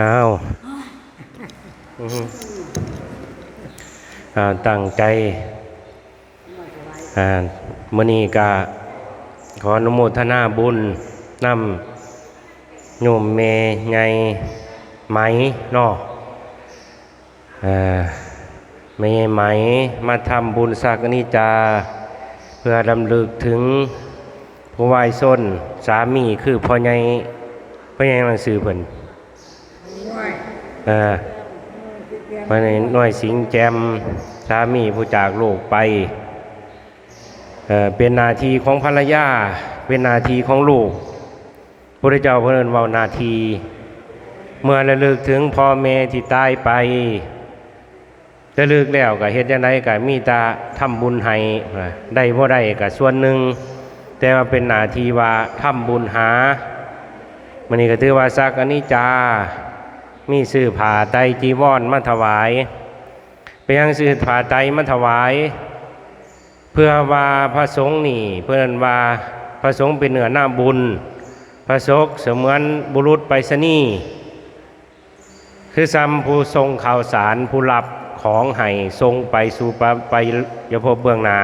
อ้าวอือฮึอ่าตั้งใจมือนีก็ขออนุโมทนาบุญนำโยมเมไงไหมนอ่าเมไหมมาทำบุญสักนิจา เพื่อดำลึกถึงผู้วายส้นสามีคือพ่อใหญ่พ่อใหญ่หนังสือเพิ่น อ่อมาในหน่วยสิงแจมสามีผู้จากโลกไปเอ่อเป็นนาทีของภรรยา เป็นนาทีของลูกพระเจ้าเพิ่นเว้านาที เมื่อระลึกถึงพ่อแม่ที่ตายไประลึกแล้วก็เฮ็ดจังไดก็มีตาทำบุญให้ได้บ่ได้ก็ส่วนหนึ่ง แต่ว่าเป็นนาทีว่าทำบุญหามื้อนี้ก็ถือว่าสักอนิจจา มีซื้อผ่าไตจีวรมาถวาย ไปยังซื้อผ่าไตมาถวาย เพื่อว่าพระสงฆ์นี่เพื่อนว่าพระสงฆ์เป็นเหนือหน้าบุญ พระสงฆ์เสมือนบุรุษไปรษณียคือซ้ำผู้ทรงข่าวสารผู้รับของให้ทรงไปสู่ไปยพเบื้องนา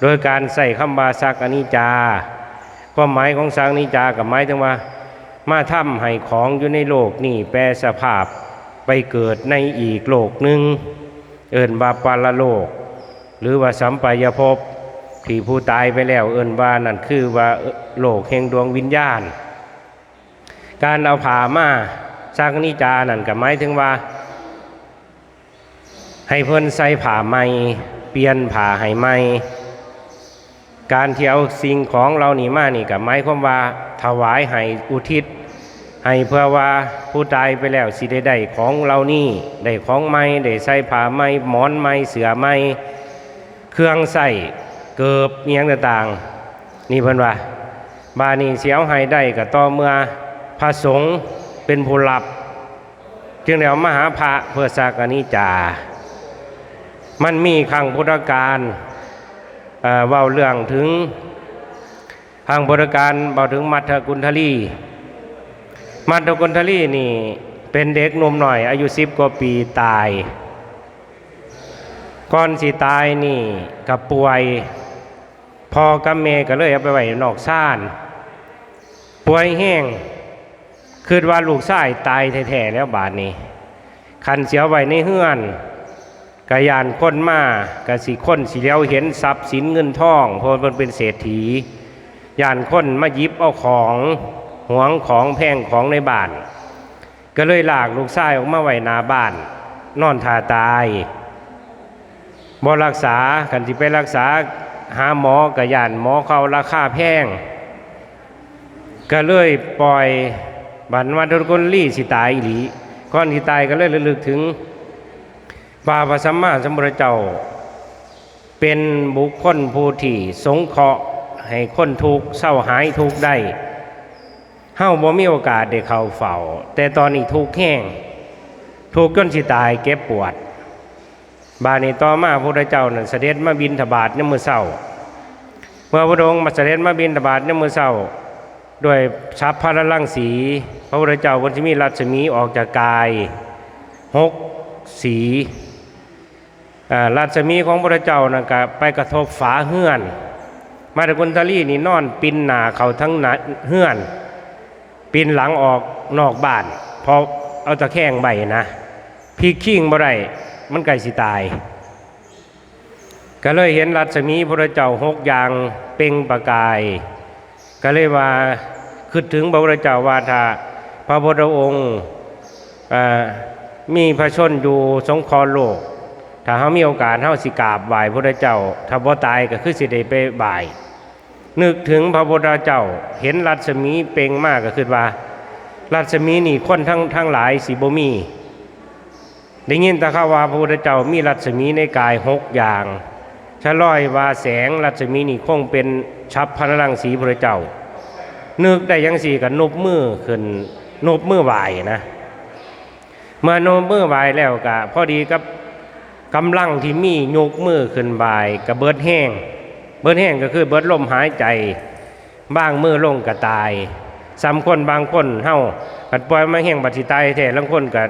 โดยการใส่คำบาสักอนิจาความหมายของสักอนิจจากับหมายถึงว่า มาทำให้ของอยู่ในโลกนี่แปรสภาพไปเกิดในอีกโลกหนึ่ง เอินบาปาลโลก หรือว่าสัมปายภพที่ผู้ตายไปแล้วเอินว่านั่นคือว่าโลกแห่งดวงวิญญาณ การเอาผ่ามาสร้างนิจานั่นก็หมายถึงว่า ให้เพิ่นใส่ผ่าใหม่เปลี่ยนผ่าให้ใหม่ การที่เอาสิ่งของเรานี่มานี่กับหมายความว่าถวายให้อุทิศ ให้เพื่อว่าผู้ตายไปแล้วสิได้ได้ของเรานี่ได้ของใหม่ได้ใส่ผ้าใหม่หมอนใหม่เสือใหม่เครื่องใส่เกิบเนียงต่างๆนี่เพิ่นว่าบานี้เสียวให้ได้ก็ต่อเมื่อพระสงฆ์เป็นผู้รับ จึงได้เอามหาพระเพื่อสักการนิจา มันมีครั้งพุทธกาล เอ่อเว้าเรื่องถึงทางบริการเบาถึงมัทกุลทลีมัทกุลทลีนี่เป็นเด็กหนุ่มหน่อย อายุสิบกว่าปีตาย ก่อนสิตายนี่กับป่วย พอกับเมก็เลยเอาไปไว้นอกซ่าน ป่วยแห้งคิดว่าลูกชายตายแท้ๆแล้วบาดนี้ คันเสียไว้ในเฮือน กยานคนมากสิคนสิเลี้ยวเห็นทรัพย์สินเงินทองเพราะมันเป็นเศรษฐียานคนมายิบเอาของหวงของแพงของในบ้าน ก็เลยหลากลูกชายออกมาไว้นาบ้าน นอนทาตายบ่รักษาคันที่ไปรักษาหาหมอกะยานหมอเขาราคาแพง ก็เลยปล่อยบันวันทุกคนลี่สิตายอีหลีก่อนที่ตายก็เลยระลึกถึง ว่าพระสัมมาสัมพุทธเจ้า เป็นบุคคลผู้ที่สงเคราะห์ให้คนทุกข์เศร้าหายทุกข์ได้เฮาบ่มีโอกาสได้เข้าเฝ้า แต่ตอนนี้ทุกข์แห้งทุกข์จนสิตายเก็บปวด บาดนี้ต่อมาพระพุทธเจ้านั้นเสด็จมาบินทบาทในมือเช้าเมื่อพระองค์มาเสด็จมาบินทบาทในมือเช้าด้วยชับพระลังสี พระพุทธเจ้าวันที่มีรัศมีออกจากกายหกสี อ่ารัศมีของพระเจ้านะก็ไปกระทบฝาเฮือน มาตะกุนทลีนี่นอนปินหนาเขาทั้งหนาเฮือน ปินหลังออกนอกบ้านพอเอาตะแคงใบนะพีคิงบ่ได้มันไก่สิตาย ก็เลยเห็นรัศมีพระเจ้าหกอย่างเป่งประกาย ก็เลยว่าคิดถึงพระพุทธเจ้าว่าถ้าพระพุทธองค์มีพระชนอยู่สงครโลก ถ้าเขามีโอกาสเขาสิกราบไหว้พระเจ้าถ้าบ่ตายก็คือสิได้ไปบ่าย นึกถึงพระพุทธเจ้า เห็นรัศมีเป่งมากก็คือว่า รัศมีนี่คนทั้งทั้งหลายสิบ่มี ได้ยินตะข่าว่าพระพุทธเจ้ามีรัศมีในกายหกอย่างชะลอยว่าแสงรัศมีนี่คงเป็นชับพระรังสีพระเจ้า นึกได้ยังสี่กับนบมือขึ้นนบมือไหวนะ เมื่อโนมมือไหวแล้วก็พอดีกับ กำลังที่มียกมือขึ้นบายกับเบิดแห้ง เบิดแห้งก็คือเบิดลมหายใจ บ้างมือลงกระตายสามคนบางคนเฮากัดปล่อยมาแห่งบัดสิตายแท้ลางคนก็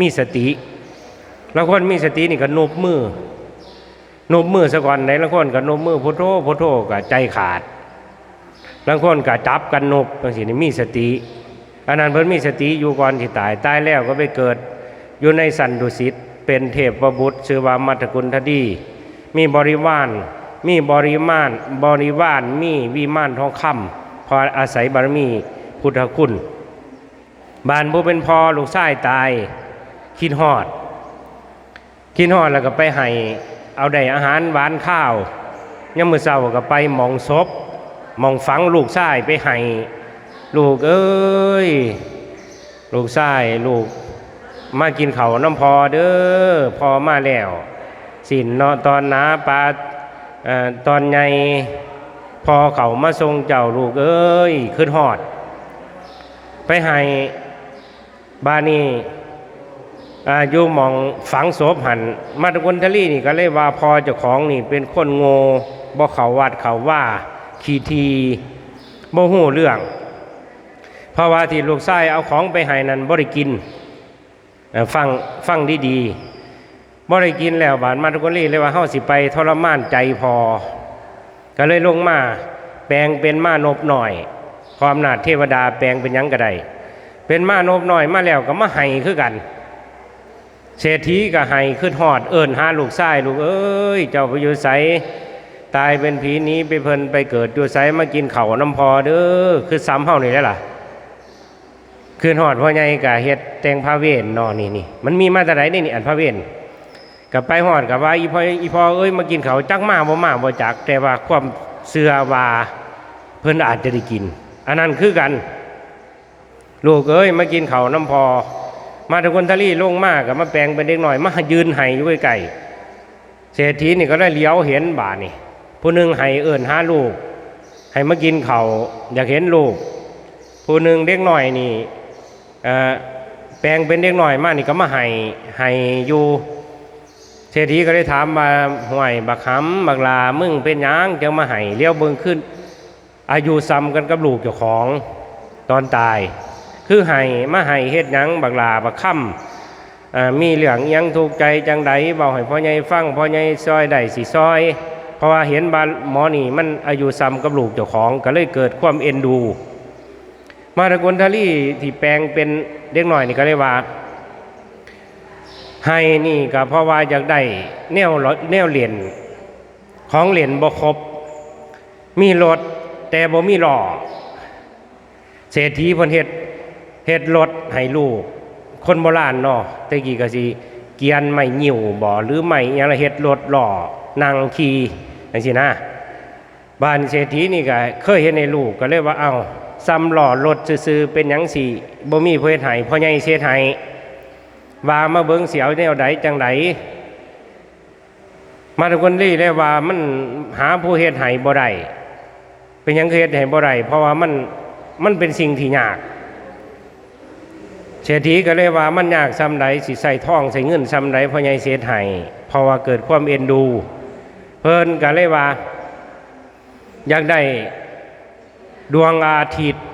มีสติลางคนมีสตินี่ก็นบมือนบมือซะก่อนไหนลางคนก็นบมือพุทโธพุทโธก็ใจขาดลางคนก็จับกันนบจังซี่นี่มีสติอันนั้นเพิ่นมีสติอยู่ก่อนที่ตายตายแล้วก็ไปเกิดอยู่ในสันดุสิต เป็นเทพประบุตรชื่อว่ามัทกุลทดี มีบริวารมีบริมานบริวารมีวิมานทองคำพออาศัยบารมีพุทธคุณบานผู้เป็นพอลูกชายตายคิดฮอดคิดฮอดแล้วก็ไปให้เอาได้อาหารหวานข้าวยามมือเช้าก็ไปมองศพมองฝังลูกชายไปให้ลูกเอ้ย ลูกชายลูก มากินเขาน้ำพอเด้อพอมาแล้วสินเนาะตอนหนาปลาตอนใหญ่พอเขามาทรงเจ้าลูกเอ้ยขึ้นหอด ไปให้บ้านนี้อายู่มองฝังโศพหัน มาตะกุนทลี่นี่ก็เลยว่าพอเจ้าของนี่เป็นคนโง่บ่เขาวัดเขาว่าขี้ทีบ่หูเรื่อง เพราะว่าที่ลูกชายเอาของไปให้นั้นบ่ได้กิน ฟังฟังดีๆบ่ได้กินแล้วบาดมาทุกคนรีเลยว่าเฮาสิไปทรมานใจพอ ก็เลยลงมาแปลงเป็นมานบหน่อยความนาจเทวดาแปลงเป็นยังก็ได้เป็นมานบหน่อยมาแล้วก็มาให้คือกัน เศรษฐีก็ให้ขึ้นหอดเอิ้นหาลูกชายลูกเอ้ยเจ้าไปอยู่ไสตายเป็นผีนี้ไปเพิ่นไปเกิดอยู่ไสมากินเข้าน้ำพอเด้อคือซ้ำเฮานี่แหละล่ะ คืนหอดพ่อใหญ่กะเฮ็ดแต่งพระเวนนอนี่นี่มันมีมาแต่ไหนนี่นี่อันพระเวนกับไปหอดกับว่าอีพ่ออีพ่อเอ้ยมากินเขาจักมาบ่มาบ่จัก แต่ว่าความเสื่อว่าเพิ่นอาจจะได้กิน อันนั้นคือกัน ลูกเอ้ยมากินเขาน้ำพอ มาทุกคนทะลี่ลงมากกับมาแปลงเป็นเด็กหน่อย มายืนไห้อยู่ใกล้ๆเศรษฐีนี่ก็ได้เลี้ยวเห็นบาทนี่ผู้หนึ่งไห้เอิญห้าลูกให้มากินเขาอยากเห็นลูกผู้หนึ่งเด็กหน่อยนี่ แปลงเป็นเด็กหน่อยมากนี่ก็มาให้ให้อยู่เศรษฐีก็เลยถามมาห่วยบักหำบักลามึงเป็นยังจะมาให้เลี้ยวเบิ่งขึ้น อายุซ้ำกันกับลูกเจ้าของตอนตาย คือให้มาให้เฮ็ดยังบักลาบักค่ำมีเหลืองยังถูกใจจังใดเบาให้พ่อใหญ่ฟังพ่อใหญ่ซอยได้สิซอย เพราะว่าเห็นบานหมอนี่มันอายุซ้ำกับลูกเจ้าของก็เลยเกิดความเอ็นดู มาตะกนทารี่ที่แปลงเป็นเด็กหน่อยนี่ก็เลยว่า ให้นี่ก็เพราะว่าอยากได้แนวรถแนวเหรียญของเหรียญบ่ครบ มีรถแต่บ่มีล้อเศรษฐีพนเฮ็ดเฮ็ดรถให้ลูก คนโบราณเนาะแต่กี้ก็สิเกียนไม่หิ่วบ่หรือไม่หยังเฮ็ดรถหล้อนั่งขี่จังซี่นะบ้านเศรษฐีนี่ก็เคยเห็นในลูกก็เลยว่าเอา ซ้ำหล่อรถซื้อเป็นหยังสี่บ่มีเพื่อไห้พ่อใหญ่เสียไห้ว่ามาเบิ่งเสียวแนวใดจังไดมาทุกคนรีเลยว่ามันหาผู้เฮ็ดไห้บ่ได้เป็นยังเฮ็ดไห้บ่ได้เพราะว่ามันมันเป็นสิ่งที่ยากเศรษฐีก็เลยว่ามันยากซ้ำใดสิใส่ทองใส่เงินซ้ำใดพ่อใหญ่เสียไห้เพราะว่าเกิดความเอ็นดู เพิ่นก็เลยว่า อยากได้ ดวงอาทิตย์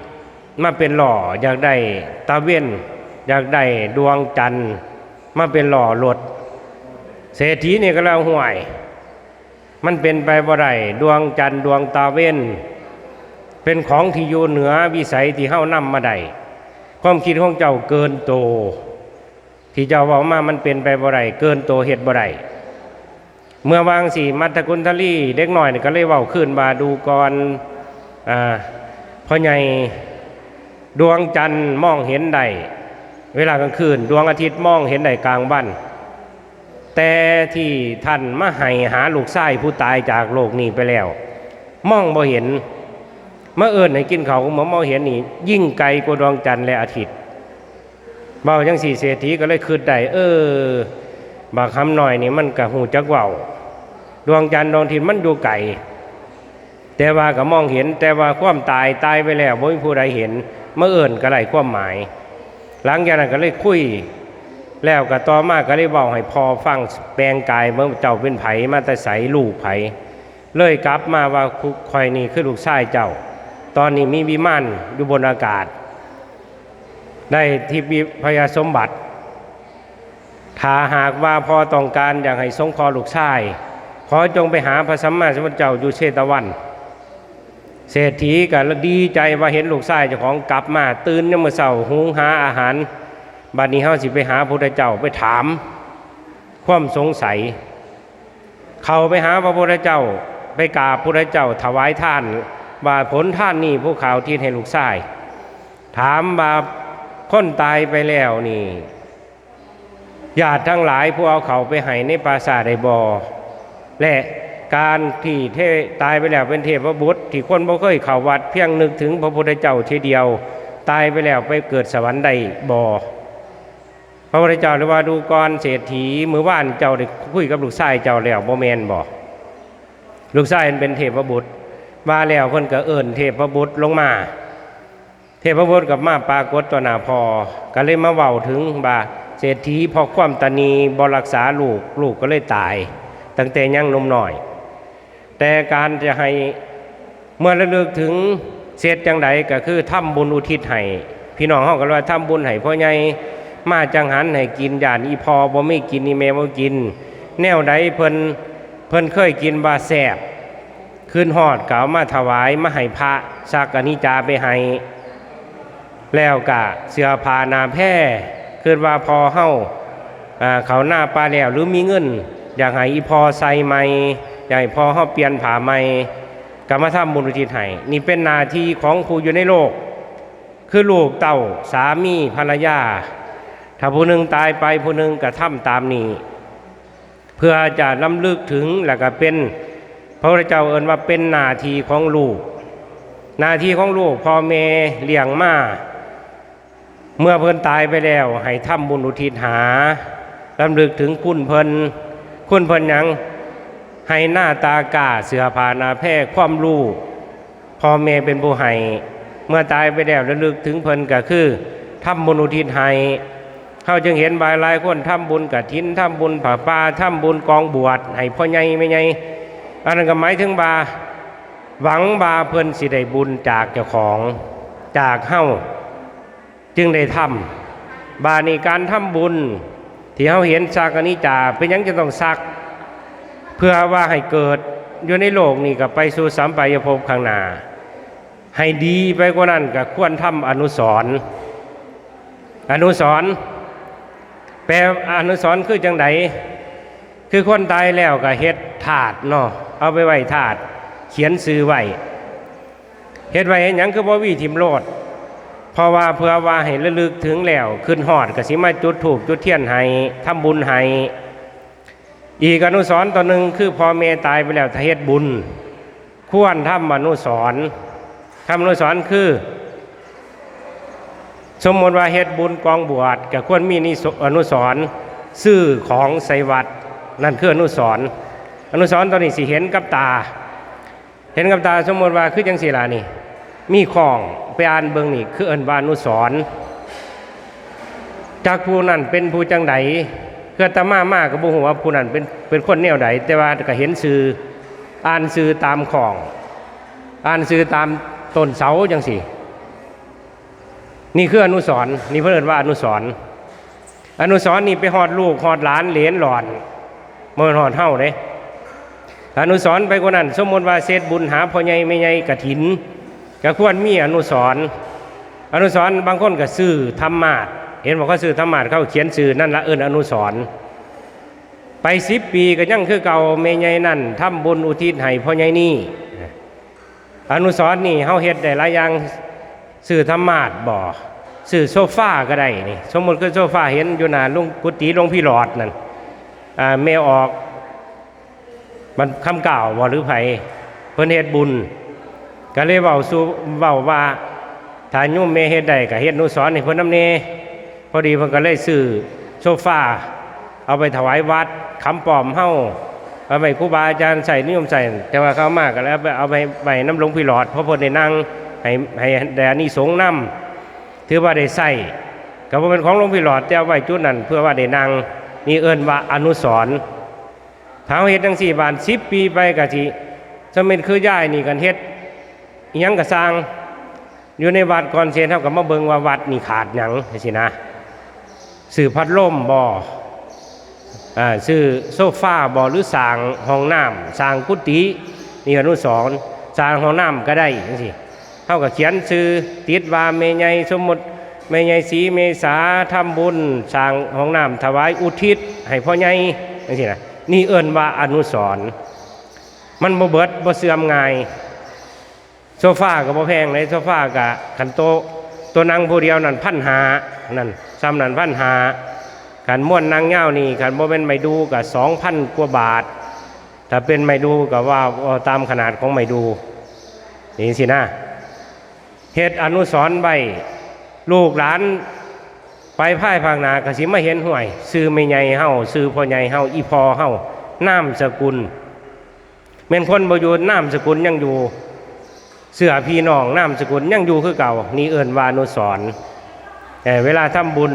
มาเป็นหล่ออยากได้ตาเวนอยากได้ดวงจันทร์มาเป็นหล่อรถเศรษฐีนี่ก็แล้วห่วย มันเป็นไปบ่ได้ดวงจันทร์ดวงตาเว้น เป็นของที่อยู่เหนือวิสัยที่เฮานำมาได้ความคิดของเจ้าเกินโต ที่เจ้าบอกมามันเป็นไปบ่ได้เกินโตเฮ็ดบ่ได้เมื่อวางสีมัตตกุลทลีเด็กหน่อยนี่ก็เลยเว้าขึ้นมาดูก่อนอ่า พ่อใหญ่ดวงจันทร์มองเห็นได้เวลากลางคืน ดวงอาทิตย์มองเห็นได้กลางวันแต่ที่ท่านมาให้หาลูกชายผู้ตายจากโลกนี้ไปแล้ว มองบ่เห็นเมื่อเอิญให้กินเขาหมอมองเห็นนี่ ยิ่งไกลกว่าดวงจันทร์และอาทิตย์เบาจังสี่เศรษฐีก็เลยคืดได้เออบากคำหน่อยนี่มันกับหูจักเว้าดวงจันทร์ดวงอาทิตย์มันอยู่ไกล แต่ว่าก็มองเห็นแต่ว่าความตายตายไปแล้วไม่มีผู้ใดเห็นเมื่อเอิญก็ไรความหมาย หลังจากนั้นก็เลยคุย แล้วก็ต่อมาก็เลยบอกให้พอฟังแปลงกายเมื่อเจ้าเป็นไผมาแต่ใสลูกไผเลยกลับมาว่าคอยนี่คือลูกชายเจ้า ตอนนี้มีวิมานอยู่บนอากาศ ได้ที่มีพยาสมบัติถ้าหากว่าพอต้องการอยากให้ทรงคอลูกชาย ขอจงไปหาพระสัมมาสัมพุทธเจ้าอยู่เชตวัน เศรษฐีก็ดีใจว่าเห็นลูกชายเจ้าของกลับมา ตื่นยามมื้อเช้าหุงหาอาหารบัดนี้เฮาสิไปหาพระพุทธเจ้าไปถาม ความสงสัย เขาไปหาพระพุทธเจ้า ไปกราบพระพุทธเจ้าถวายท่าน ว่าผลท่านนี่ผู้ข่าวที่ให้ลูกชาย ถามว่าคนตายไปแล้วนี่ญาติทั้งหลายผู้เอาเขาไปให้ในปราสาทไดบอและ การที่เทตายไปแล้วเป็นเทพบุตร ที่คนบ่เคยเข้าวัด เพียงนึกถึงพระพุทธเจ้าทีเดียว ตายไปแล้วไปเกิดสวรรค์ใดบอพระพุทธเจ้าเลยว่าดูก่อนเศรษฐีมือว่านเจ้าได้คุยกับลูกชายเจ้าแล้วบ่แมนบอลูกชายเป็นเทพบุตรว่าแล้วเพิ่นก็เอิ้นเทพบุตรลงมา เทพบุตรกับมาปรากฏต่อหน้าพอก็เลยมาเว้าถึงว่าเศรษฐีพอความตานีบรักษาลูกลูกก็เลยตายตั้งแต่ยังนมหน่อย แต่การจะให้เมื่อระลึกถึงเศษจังใดก็คือทำบุญอุทิศให้พี่น้องเฮาก็ว่าทำบุญให้พ่อใหญ่มาจังหันให้กินย่านอีพอบ่ไม่กินอีแม่บ่กิน แนวใดเพิ่นเพิ่นเคยกินบาแซ่บขึ้นฮอดเก็เอามาถวายมาให้พระสักอนิจาไปให้แล้วกะเสื้อผ้านาแพร่คือว่าพอเฮาอ่าเขาหน้าปลาแล้วหรือมีเงิน อยากให้อีพอใส่ใหม่ อยากให้พอเฮาเปลี่ยนผ้าใหม่ก็มาทำบุญุทิศให้นี่เป็นหนาทีของผู้อยู่ในโลก คือลูกเต้าสามีภรรยา ถ้าผู้หนึ่งตายไปผู้หนึ่งก็ทำตามนี้ เพื่อจะล้ำลึกถึงแล้วก็เป็น พระพุทธเจ้าเอินว่าเป็นหนาทีของลูกหน้าที่ของลูกพ่อแม่เลี้ยงมาเมื่อเพิ่นตายไปแล้ว ให้ทำบุญอุทิศหาลำลึกถึงคุณเพิ่นคุณเพิ่นยัง ให้หน้าตากาเสือผานาแพร่ความรู้พ่อแม่เป็นผู้ให้เมื่อตายไปแล้วระลึกถึงเพิ่นก็คือทำบุญอุทิศให้เขาจึงเห็นบายลายคนทำบุญกฐินทำบุญผ่าป่าทำบุญกองบวชให้พ่อใหญ่ไม่ใหญ่อันนั้นก็หมายถึงบา หวังบาเพิ่นสิได้บุญจากเจ้าของจากเฮาจึงได้ทำบานี่การทำบุญ ที่เฮาเห็นสักอนิจจาเป็นยังจะต้องซัก เพื่อว่าให้เกิดอยู่ในโลกนี่ก็ไปสู่สัมปายภพข้างหน้าให้ดีไปกว่านั้นก็ควรทำอนุสรณ์อนุสรแปลอนุสรคือจังไดคือคนตายแล้วก็เฮ็ดถาดเนาะเอาไปไว้ถาด เขียนซื้อไว้เฮ็ดไว้เห็นยังคือบ่วีทิมโลดเพราะว่าเพื่อว่าให้ระลึกถึงแล้ว ขึ้นหอดก็สิมาจุดถูกจุดเทียนให้ทำบุญให้ อีกอนุสร์ตัวหนึ่งคือพอเมตายไปแล้วถ้าเฮ็ดบุญ ควรทำอนุสร์ทำอนุสร์คือ สมมติว่าเฮ็ดบุญกองบวชก็ควรมีนิอนุสร์ซื้อของใส่วัดนั่นคืออนุสร์อนุสร์ตอนนี้สิเห็นกับตา เห็นกับตาสมมติว่าคือจังสีลานี่ มีของไปอ่านเบิงนี่คือเอินวานุสร์จากผู้นั้นเป็นผู้จังใด คืออาตมามากก็บ่ฮู้ว่าผู้นั้นเป็นเป็นคนแนวใดแต่ว่าก็เห็นสื่ออ่านสื่อตามของ อ่านสื่อตามต้นเสาจังสี่ นี่คืออนุสร์นี่เพิ่อนว่าอนุสร์อนุสร์นี่ไปฮอดลูกฮอดหลานเหลนหลอนบ่แม่นฮอดเฮาเด้อนุสร์ไปกว่านั้น สมมติว่าเศษบุญหาพ่อใหญ่ไม่ใหญ่กระถินก็ควรมีอนุสร์อนุสร์บางคนก็ซื้อธรรมาท เห็นบอกเขาซื้อธรรมาทเขาเขียนซื้อนั่นละเอิญอนุสรไปสิบปีก็ยังคือเก่าไม่ใหญ่นั่นทำบุญอุทิศให้พ่อใหญ่นี่อนุสรนี่เฮาเฮ็ดได้หลายอย่างซื้อธรรมาทบ่ซื้อโซฟาก็ได้นี่สมมติคือโซฟาเห็นอยู่หน้าลุงกุฏิหลวงพี่หลอดนั่นอ่าแม่ออก มันคำกล่าวว่หรือไผเพิ่นเฮ็ดบุญ ก็เลยเว้าสู่เว้าว่าถ้าโยมแม่เฮ็ดได้ก็เฮ็ดอนุสรณ์ให้เพิ่นนำแน่ อดีเพิ่นก็เลยซื้อโซฟาเอาไปถวายวัดคำปอมเฮ้าเอาไปครูบาอาจารย์ใส่นิยมใส่ แต่ว่าเขามากก็แล้วเอาไปไว้น้ำหลวงพี่หลอดเพราะพิ่นได้นั่งให้ให้แด่อนี่สงส์นำถือว่าได้ใส่ก็เป็นของหลวงพี่หลอดแต่เอาไว้จุดนั้นเพื่อว่าได้นั่งนี่เอิ้นว่าอนุสรณ์ถ้าเราเฮ็ดจังสี่บานสิบปีไปกะทีจะเป็นคือย่ายนี่กันเฮ็ดยังกะสร้างอยู่ในวัดก่อนเสียนเท่ากับมาเบิงว่าวัดนี่ขาดหยังสินะ สื่อพัดลมบ่อ่าซื้อโซฟาบ่หรือสร้างห้องน้ำสร้างกุฏินี่อนุสรสร้างห้องน้ำก็ได้จังซี่เท่ากับเขียนชื่อติดว่าเมยใหญ่สมมุติเมยใหญ่สีเมษาทำบุญสร้างห้องน้ำถวายอุทิศให้พ่อใหญ่จังซี่นะนี่เอิ้นว่าอนุสรณ์มันบ่เบิดบ่เสื่อมง่ายโซฟาก็บ่แพงเลยโซฟากับขันโตะ ตัวนั่งผู้เดียวนั่นพันหานั่นซ้ำนั่นพันหาขันม้วนนางเง่านี่ขันบ่เป็นไม้ดูกับสองพันกว่าบาท ถ้าเป็นไม้ดูก็ว่าตามขนาดของไม้ดูนี่สินะเฮ็ดอนุสรใบลูกหลานไปพ่ายภาคหนากสิมาเห็นห่วย ซื้อไม่ใหญ่เฮาซื้อพ่อใหญ่เฮาอีพอเฮานามสกุลแม่นคนบ่อยู่นามสกุลยังอยู่ เสื้อพี่น้องนามสกุลยังอยู่คือเก่า นี่เอิ้นว่านุสรณ์แต่เวลาทำบุญ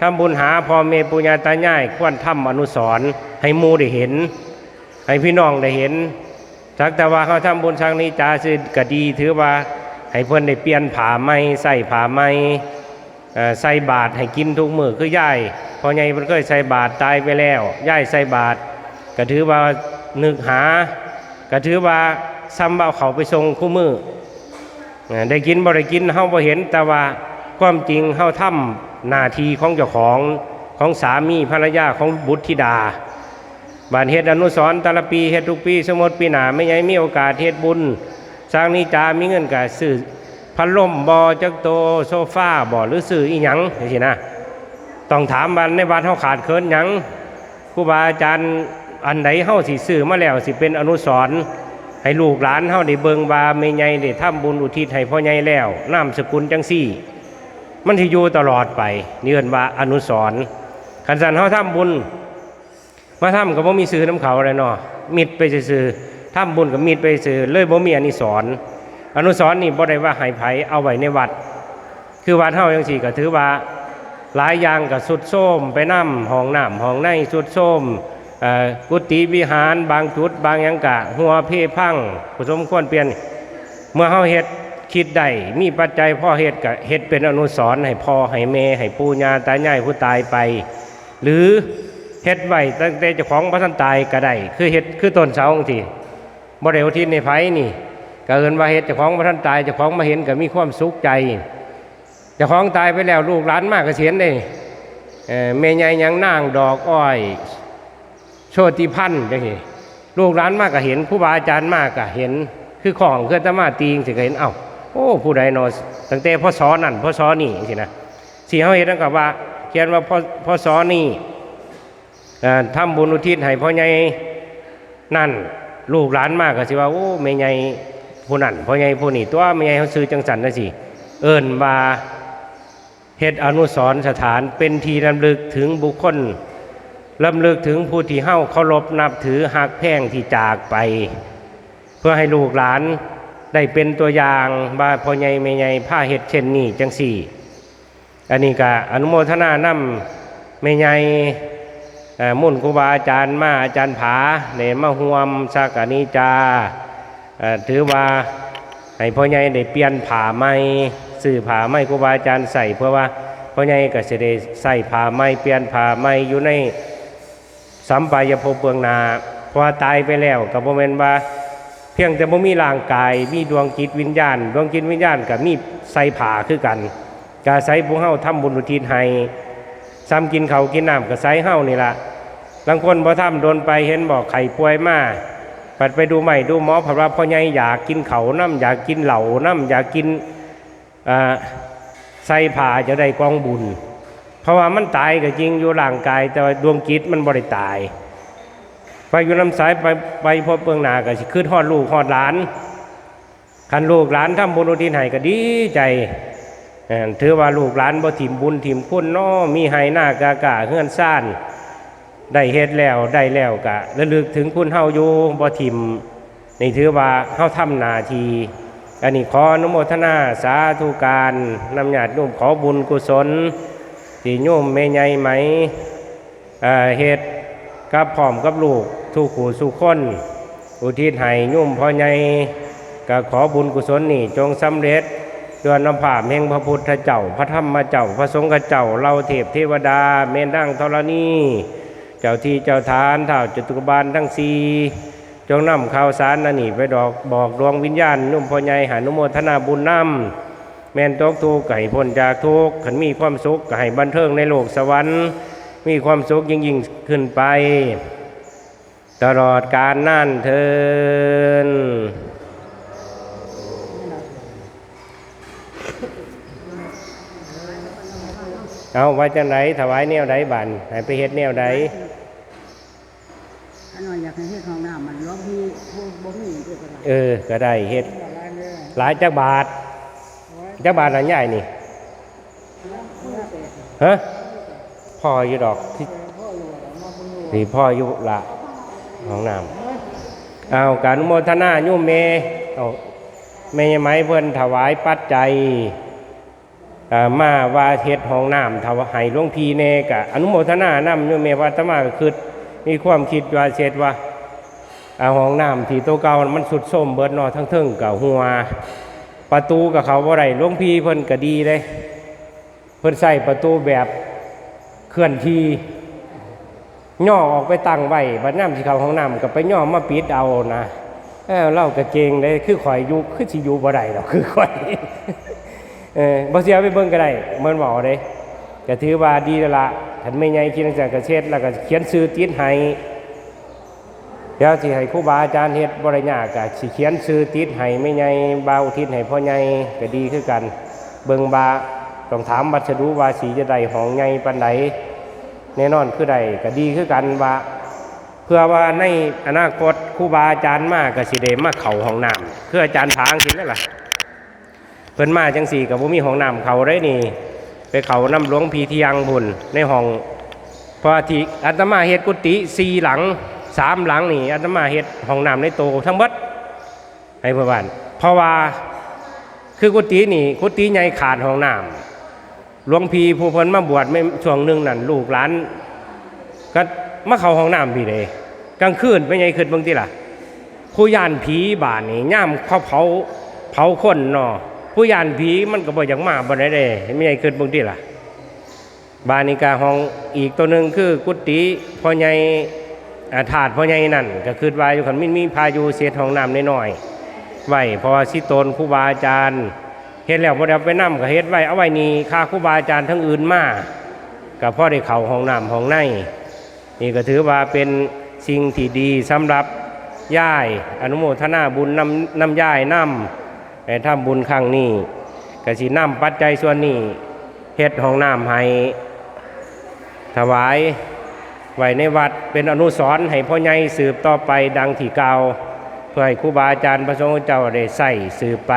ทำบุญหาพ่อแม่ปุญญาตายายควรทำอนุสรณ์ให้มูได้เห็น ให้พี่น้องได้เห็นสักแต่ว่าเขาทำบุญครั้งนี้จ้าซื้อก็ดีถือว่าให้เพื่อนได้เปลี่ยนผ้าไหมใส่ผ้าไหมเอ่อใส่บาตรให้กินทุกมือคือย่ายพอใหญ่มันเคยใส่บาตรตายไปแล้วย่ายใส่บาตรก็ถือว่านึกหาก็ถือว่าซ้ำเอาเขาไปทรงคู่มือ ได้กินบ่ได้กินเฮาบ่เห็นแต่ว่าความจริงเฮาทำหน้าที่ของเจ้าของของสามีภรรยาของบุตรธิดาบานเฮ็ดอนุสรณ์แต่ละปีเฮ็ดทุกปี สมมติปีหน้าไม่ใหญ่มีโอกาสเฮ็ดบุญ สร้างนิจามีเงินก็ซื้อพัดลมบ่จักโตโซฟาบ่หรือซื้ออีหยังจังซี่นะต้องถามบันในวัดเฮาขาดเคินหยังครูบาอาจารย์อันใดเฮาสิซื้อมาแล้วสิเป็นอนุสรณ์ ให้ลูกหลานเฮาได้เบิ่งว่าแม่ใหญ่ได้ทำบุญอุทิศให้พ่อใหญ่แล้วนามสกุลจังซี่ มันสิอยู่ตลอดไปนี่เอิ้นว่าอนุสรณ์คันสันเฮาทำบุญ มาทำก็บ่มีซื้อน้ำเขาอะไรเนาะมิดไปซื่อๆทำบุญกับมิดไปซื่อเลยบ่มีอนิสรณ์อนุสรณ์นี่บ่ได้ว่าให้ไผเอาไว้ในวัด คือวัดเฮาจังซี่ก็ถือว่าหลายอย่างก็สุดโทมไปน้ำห้องน้ำห้องในสุดโทม กุฏิวิหารบางจุดบางยังกะ หัวเพพังผู้สมควรเปลี่ยน เมื่อเฮาเฮ็ดคิดได้มีปัจจัยพ่อเฮ็ดก็เฮ็ดเป็นอนุสรณ์ให้พ่อให้แม่ให้ปู่ย่าตายายผู้ตายไป หรือเฮ็ดไว้ตั้งแต่เจ้าของพระท่านตายก็ได้คือเฮ็ดคือต้นเสาจังซี่บ่ได้อุทิศในไผนี่ก็เอิ้นว่าเฮ็ดเจ้าของพระท่านตายเจ้าของมาเห็นก็มีความสุขใจเจ้าของตายไปแล้วลูกหลานมากก็เสียนได้เอ่อแม่ใหญ่ยังนางดอกอ้อย โชติพันธ์จังซี่ลูกหลานมากก็เห็นครูบาอาจารย์มากก็เห็น คือของเคลื่อนตมาตีงสิก็เห็นเอ้าโอ้ผู้ใดเนอตั้งแต่พ่อสอนั่นพ่อสอนี่จังซี่นะสิเฮาเห็นนั่นก็ว่าเขียนว่าพ่อพ่อสอนี่ทำบุญอุทิศให้พ่อใหญ่นั่น ลูกหลานมากก็สิว่าโอ้แม่ใหญ่ผู้นั่นพ่อใหญ่ผู้นี่ตัวแม่ใหญ่เขาซื้อจังสันนะสิเอิ้นว่าเฮ็ดอนุสรสถานเป็นทีรำลึกถึงบุคคล ลำลึกถึงผู้ที่เฮ้าเคารพนับถือหักแพงที่จากไป เพื่อให้ลูกหลานได้เป็นตัวอย่างว่าพ่อใหญ่แม่ใหญ่ผ้าเฮ็ดเช่นนี้จังสี่ อันนี้ก็อนุโมทนานำแม่ใหญ่มุ่นครูบาอาจารย์มาอาจารย์ผาในมาห่วมสักกานิจาถือว่าให้พ่อใหญ่ได้เปลี่ยนผ้าใหม่ซื้อผ้าใหม่ครูบาอาจารย์ใส่เพื่อว่าพ่อใหญ่ก็จะได้ใส่ผ้าใหมเปลี่ยนผ้าใหมอยู่ใน สัมปายภพเบื้องหนาเพราะตายไปแล้วก็บ่แม่นว่า เพียงแต่บ่มีร่างกาย มีดวงจิตวิญญาณ ดวงจิตวิญญาณก็มีใส่ผ้าคือกันกาใส่ผู้เฮาทำบุญอุทิศให้ซ้ำกินเขากินน้ำก็ใส่เฮานี่ล่ะบางคนบ่ทำโดนไปเห็นบอกไข่ป่วยมาปัดไปดูใหม่ดูหมอเพราะว่าพ่อใหญ่อยากกินเขาน้ำอยากกินเหล่าน้ำอยากกินอ่าใส่ผ้าจะได้กองบุญ เพราะว่ามันตายก็จริงอยู่ร่างกาย แต่ว่าดวงจิตมันบ่ได้ตาย ไปอยู่ลำสายไปไปพบเบื้องหน้าก็สิขึ้นฮอดลูกฮอดหลานคันลูกหลานทำบุญอุทิศให้ก็ดีใจเอ่อถือว่าลูกหลานบ่ถิ่มบุญถิ่มคุณนาะมีให้หน้ากากาเฮือนซ่านได้เฮ็ดแล้วได้แล้วก็ระลึกถึงคุณเฮาอยู่บ่ถิ่มนี่ถือว่าเฮาทำนาที อันนี้ขออนุโมทนาสาธุการนำญาติโยมขอบุญกุศล ที่โยมแม่ใหญ่ไหมเอ่อเฮ็ดกับพร้อมกับลูกทุกขู่สุขคนอุทิศให้โยมพ่อใหญ่ก็ขอบุญกุศลนี่จงสำเร็จเดือนน้ำผาแห่งพระพุทธเจ้า พระธรรมเจ้า พระสงฆ์เจ้าเราเทพเทวดา เมนดังธรณีเจ้าที่เจ้าทานเท่าจตุกบาลทั้งสี่จงนำข่าวสารนันนี่ไปดอกบอกดวงวิญญาณนุ่มพ่อใหญ่หานุโมทนาบุญนำ แม่นตกทุกข์ก็ให้พ้นจากทุกข์ขันมีความสุขก็ให้บันเทิงในโลกสวรรค์ มีความสุขยิ่งยิ่งขึ้นไป ตลอดการนั่นเทินเอาไว้จังไหนถวายแนวใดบันให้ไปเฮ็ดแนวใดอันนั้นอยากให้เฮ็ดห้องน้ำมันร้องพี่ผู้บ่มีเด้อก็ได้เออ ก็ได้เฮ็ดบ่ได้เด้อหลายจักบาท จักบาทละใหญ่นี่ฮะพ่ออยู่ดอกที่ที่พ่ออยู่ละห้องน้ำเอาการอนุโมทนาโยมเมเอาเมยไหมเพิ่อนถวายปัจจัยอ่ามาว่าเฮ็ดห้องน้ำถวายหลวงพี่เนกะอนุโมทนานำโยมเมวัตมาก็คือมีความคิดว่าเสร็จว่าอาห้องน้ำที่โตเก่ามันสุดส้มเบิดนอทั้งเทิงกับหัว ประตูกับเขาบ่ได้หลวงพี่เพิ่นก็ดีเลยเพิ่นใส่ประตูแบบเคลื่อนที่ย่อออกไปตั้งไว้บัดน้ำที่เขาห้องน้ำก็ไปย่อมาปิดเอานะเออเล่ากระเจงเลยคือข่อยอยู่คือสิอยู่บ่ได้หรอกคือข่อยเออบ่เสียไปเบิ่งก็ได้เหมือนบอกเลยก็ถือว่าดีล้วละถ้าไม่ใหญ่คิดจังกระเช็ดแล้วก็เขียนชื่อติดให้ เดี๋ยวสิให้ครูบาอาจารย์เฮ็ดบ่ได้ยากก็สิเขียนชื่อติดให้ไม่ใหญ่บาอุทิศให้พ่อใหญ่ก็ดีคือกัน เบิ่งบาต้องถามวัสดุว่าสีจะได้ห้องใหญ่ปานใดแน่นอนคือได้ก็ดีคือกันว่าเพื่อว่าในอนาคตครูบาอาจารย์มาก็สิได้มาเข้าห้องน้ำคืออาจารย์ทางสินั่นล่ะเพิ่นมาจังสี่ก็บ่มีห้องน้ำเขาได้นี่ ไปเขาน้ำหลวงพีเทียงพุ่นในห้องพราที่อาตมาเฮ็ดกุฏิสี่หลัง สามหลังนี่อาตมาเฮ็ดห้องน้ำในโตทั้งเบิดให้เพื่อนบ้านเพราะว่าคือกุฏินี่กุฏิใหญ่ขาดห้องน้ำหลวงพี่ผู้เพิ่นมาบวชไม่ช่วงหนึ่งนั่นลูกหลานก็มาเข้าห้องน้ำพี่เลยกลางคืนเป็นไงคืนบางทีล่ะผู้ยานผีบ้านนี่ย่ามเขาเผาเผาคนเนาะผู้ยานผีมันก็บ่อยากมาบ่ได้เด้ไม่ไงคืนบางทีล่ะบานิกาห้องอีกตัวหนึ่งคือกุฏิพ่อใหญ่ ถาดพ่อใหญ่นั่นก็คือว่าอยู่ขันมินมีพายุเสียห้องน้ำน้อยๆไว้เพราะว่าสิโตนครูบาอาจารย์เฮ็ดแล้วบ่ได้ไปนำก็เฮ็ดไว้เอาไว้นี่ค่าครูบาอาจารย์ทั้งอื่นมาก็พ่อได้เข้าห้องน้ำห้องในนี่ก็ถือว่าเป็นสิ่งที่ดีสำหรับย่ายอนุโมทนาบุญนำนำย่ายนำให้ทำบุญครั้งนี้ก็สินำปัจจัยส่วนนี้เฮ็ดห้องน้ำให้ถวาย ไว้ในวัดเป็นอนุสรณ์ให้พ่อใหญ่สืบต่อไปดังที่เก่าเพื่อให้ครูบาอาจารย์พระสงฆ์เจ้าได้ใส่สืบไป